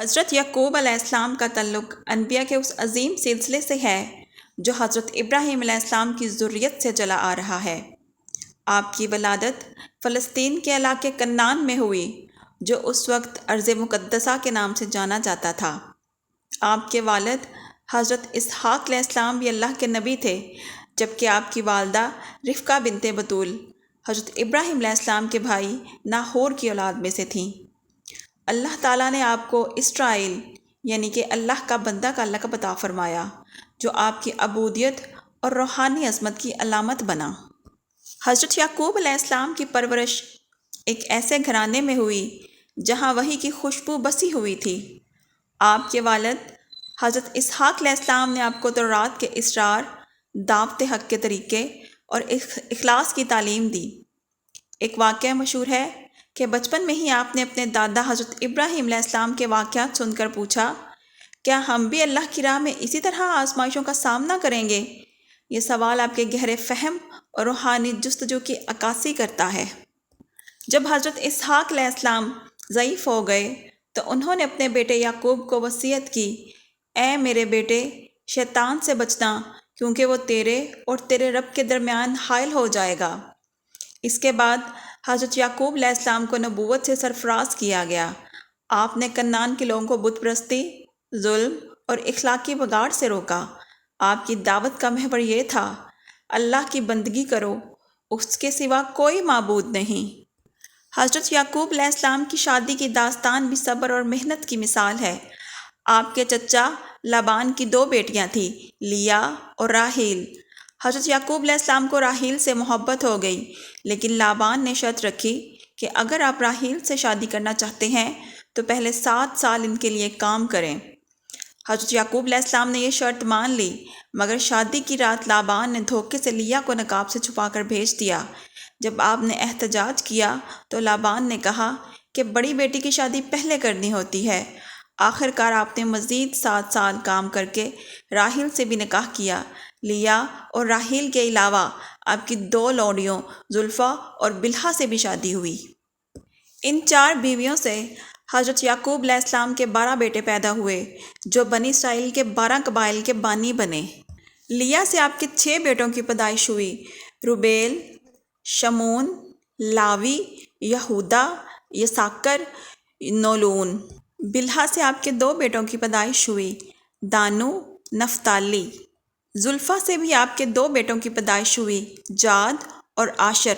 حضرت یعقوب علیہ السلام کا تعلق انبیاء کے اس عظیم سلسلے سے ہے، جو حضرت ابراہیم علیہ السلام کی ذریت سے چلا آ رہا ہے۔ آپ کی ولادت فلسطین کے علاقے کنان میں ہوئی، جو اس وقت ارض مقدسہ کے نام سے جانا جاتا تھا۔ آپ کے والد حضرت اسحاق علیہ السلام بھی اللہ کے نبی تھے، جبکہ آپ کی والدہ رفقہ بنت بطول حضرت ابراہیم علیہ السلام کے بھائی ناہور کی اولاد میں سے تھیں۔ اللہ تعالیٰ نے آپ کو اسرائیل یعنی کہ اللہ کا بندہ، کا لقب عطا فرمایا، جو آپ کی عبودیت اور روحانی عظمت کی علامت بنا۔ حضرت یعقوب علیہ السلام کی پرورش ایک ایسے گھرانے میں ہوئی جہاں وہی کی خوشبو بسی ہوئی تھی۔ آپ کے والد حضرت اسحاق علیہ السلام نے آپ کو تورات کے اسرار، دعوت حق کے طریقے اور اخلاص کی تعلیم دی۔ ایک واقعہ مشہور ہے کہ بچپن میں ہی آپ نے اپنے دادا حضرت ابراہیم علیہ السلام کے واقعات سن کر پوچھا، کیا ہم بھی اللہ کی راہ میں اسی طرح آزمائشوں کا سامنا کریں گے؟ یہ سوال آپ کے گہرے فہم اور روحانی جستجو کی عکاسی کرتا ہے۔ جب حضرت اسحاق علیہ السلام ضعیف ہو گئے تو انہوں نے اپنے بیٹے یعقوب کو وصیت کی، اے میرے بیٹے، شیطان سے بچنا، کیونکہ وہ تیرے اور تیرے رب کے درمیان حائل ہو جائے گا۔ اس کے بعد حضرت یعقوب علیہ السلام کو نبوت سے سرفراز کیا گیا۔ آپ نے کنان کے لوگوں کو بت پرستی، ظلم اور اخلاقی بگاڑ سے روکا۔ آپ کی دعوت کا محور یہ تھا، اللہ کی بندگی کرو، اس کے سوا کوئی معبود نہیں۔ حضرت یعقوب علیہ السلام کی شادی کی داستان بھی صبر اور محنت کی مثال ہے۔ آپ کے چچا لابان کی دو بیٹیاں تھیں، لیا اور راہیل حضرت یعقوب علیہ السلام کو راہیل سے محبت ہو گئی، لیکن لابان نے شرط رکھی کہ اگر آپ راہیل سے شادی کرنا چاہتے ہیں، تو پہلے سات سال ان کے لیے کام کریں۔ حضرت یعقوب علیہ السلام نے یہ شرط مان لی، مگر شادی کی رات لابان نے دھوکے سے لیا کو نقاب سے چھپا کر بھیج دیا۔ جب آپ نے احتجاج کیا، تو لابان نے کہا کہ بڑی بیٹی کی شادی پہلے کرنی ہوتی ہے۔ آخر کار آپ نے مزید سات سال کام کر کے راہیل سے بھی نکاح کیا۔ لیا اور راہیل کے علاوہ آپ کی دو لوڈیوں زلفہ اور بلحا سے بھی شادی ہوئی۔ ان چار بیویوں سے حضرت یعقوب علیہ السلام کے بارہ بیٹے پیدا ہوئے، جو بنی اسرائیل کے بارہ قبائل کے بانی بنے۔ لیا سے آپ کے چھ بیٹوں کی پیدائش ہوئی، روبیل شمون لاوی، یہودا، یساکر، نولون۔ بلحا سے آپ کے دو بیٹوں کی پیدائش ہوئی، دانو، نفتالی۔ زلفہ سے بھی آپ کے دو بیٹوں کی پیدائش ہوئی، جاد اور عاشر۔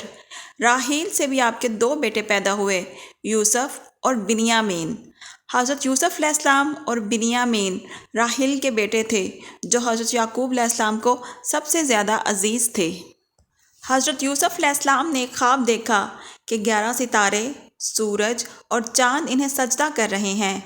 راہیل سے بھی آپ کے دو بیٹے پیدا ہوئے، یوسف اور بنیامین۔ حضرت یوسف علیہ السلام اور بنیامین راہیل کے بیٹے تھے، جو حضرت یعقوب علیہ السلام کو سب سے زیادہ عزیز تھے۔ حضرت یوسف علیہ السلام نے خواب دیکھا کہ گیارہ ستارے، سورج اور چاند انہیں سجدہ کر رہے ہیں۔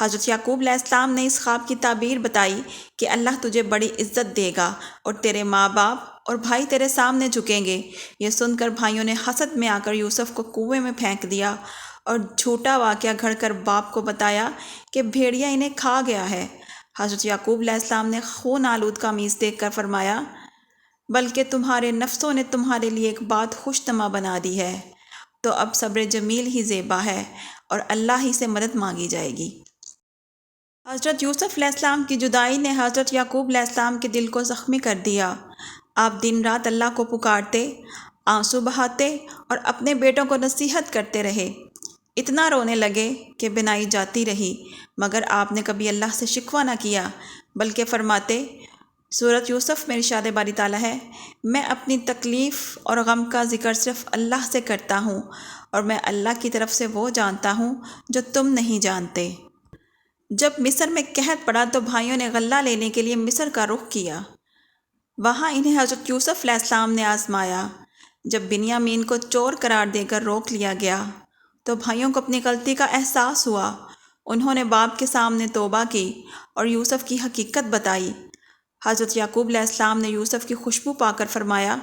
حضرت یعقوب علیہ السلام نے اس خواب کی تعبیر بتائی کہ اللہ تجھے بڑی عزت دے گا اور تیرے ماں باپ اور بھائی تیرے سامنے جھکیں گے۔ یہ سن کر بھائیوں نے حسد میں آ کر یوسف کو کنویں میں پھینک دیا اور جھوٹا واقعہ گھڑ کر باپ کو بتایا کہ بھیڑیا انہیں کھا گیا ہے۔ حضرت یعقوب علیہ السلام نے خون آلود کا میز دیکھ کر فرمایا، بلکہ تمہارے نفسوں نے تمہارے لیے ایک بات خوش نما بنا دی ہے۔ تو اب صبر جمیل ہی زیبا ہے اور اللہ ہی سے مدد مانگی جائے گی۔ حضرت یوسف علیہ السلام کی جدائی نے حضرت یعقوب علیہ السلام کے دل کو زخمی کر دیا۔ آپ دن رات اللہ کو پکارتے، آنسو بہاتے اور اپنے بیٹوں کو نصیحت کرتے رہے۔ اتنا رونے لگے کہ بنائی جاتی رہی، مگر آپ نے کبھی اللہ سے شکوہ نہ کیا، بلکہ فرماتے صورت یوسف میں رشاد باری تعالیٰ ہے، میں اپنی تکلیف اور غم کا ذکر صرف اللہ سے کرتا ہوں، اور میں اللہ کی طرف سے وہ جانتا ہوں جو تم نہیں جانتے۔ جب مصر میں قحط پڑا تو بھائیوں نے غلہ لینے کے لیے مصر کا رخ کیا۔ وہاں انہیں حضرت یوسف علیہ السلام نے آزمایا۔ جب بنیامین کو چور قرار دے کر روک لیا گیا تو بھائیوں کو اپنی غلطی کا احساس ہوا۔ انہوں نے باپ کے سامنے توبہ کی اور یوسف کی حقیقت بتائی۔ حضرت یعقوب علیہ السلام نے یوسف کی خوشبو پا کر فرمایا،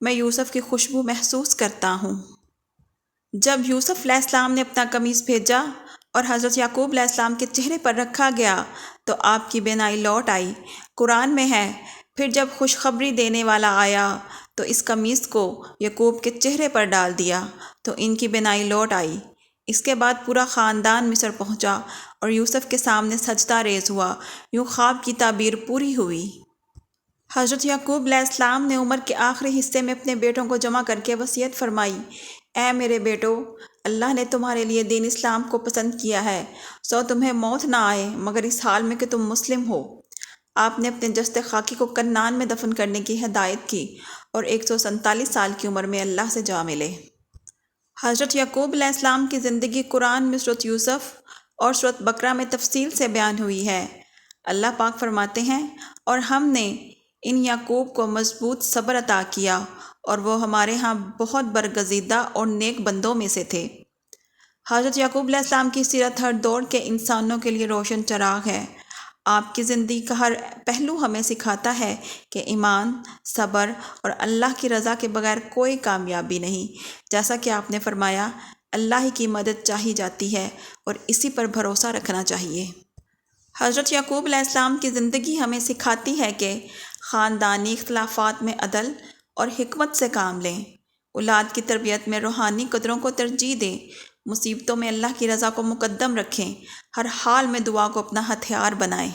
میں یوسف کی خوشبو محسوس کرتا ہوں۔ جب یوسف علیہ السلام نے اپنا قمیص بھیجا اور حضرت یعقوب علیہ السلام کے چہرے پر رکھا گیا تو آپ کی بینائی لوٹ آئی۔ قرآن میں ہے، پھر جب خوشخبری دینے والا آیا تو اس قمیص کو یعقوب کے چہرے پر ڈال دیا تو ان کی بینائی لوٹ آئی۔ اس کے بعد پورا خاندان مصر پہنچا اور یوسف کے سامنے سجدہ ریز ہوا۔ یوں خواب کی تعبیر پوری ہوئی۔ حضرت یعقوب علیہ السلام نے عمر کے آخری حصے میں اپنے بیٹوں کو جمع کر کے وصیت فرمائی۔ اے میرے بیٹو، اللہ نے تمہارے لیے دین اسلام کو پسند کیا ہے۔ سو تمہیں موت نہ آئے، مگر اس حال میں کہ تم مسلم ہو۔ آپ نے اپنے جست خاکی کو کنان میں دفن کرنے کی ہدایت کی اور ایک سو سنتالیس سال کی عمر میں اللہ سے جا ملے۔ حضرت یعقوب علیہ السلام کی زندگی قرآن میں صورت یوسف اور صورت بکرا میں تفصیل سے بیان ہوئی ہے۔ اللہ پاک فرماتے ہیں، اور ہم نے ان یعقوب کو مضبوط صبر عطا کیا۔ اور وہ ہمارے ہاں بہت برگزیدہ اور نیک بندوں میں سے تھے۔ حضرت یعقوب علیہ السلام کی سیرت ہر دور کے انسانوں کے لیے روشن چراغ ہے۔ آپ کی زندگی کا ہر پہلو ہمیں سکھاتا ہے کہ ایمان، صبر اور اللہ کی رضا کے بغیر کوئی کامیابی نہیں۔ جیسا کہ آپ نے فرمایا، اللہ ہی کی مدد چاہی جاتی ہے اور اسی پر بھروسہ رکھنا چاہیے۔ حضرت یعقوب علیہ السلام کی زندگی ہمیں سکھاتی ہے کہ خاندانی اختلافات میں عدل اور حکمت سے کام لیں۔ اولاد کی تربیت میں روحانی قدروں کو ترجیح دیں۔ مصیبتوں میں اللہ کی رضا کو مقدم رکھیں۔ ہر حال میں دعا کو اپنا ہتھیار بنائیں۔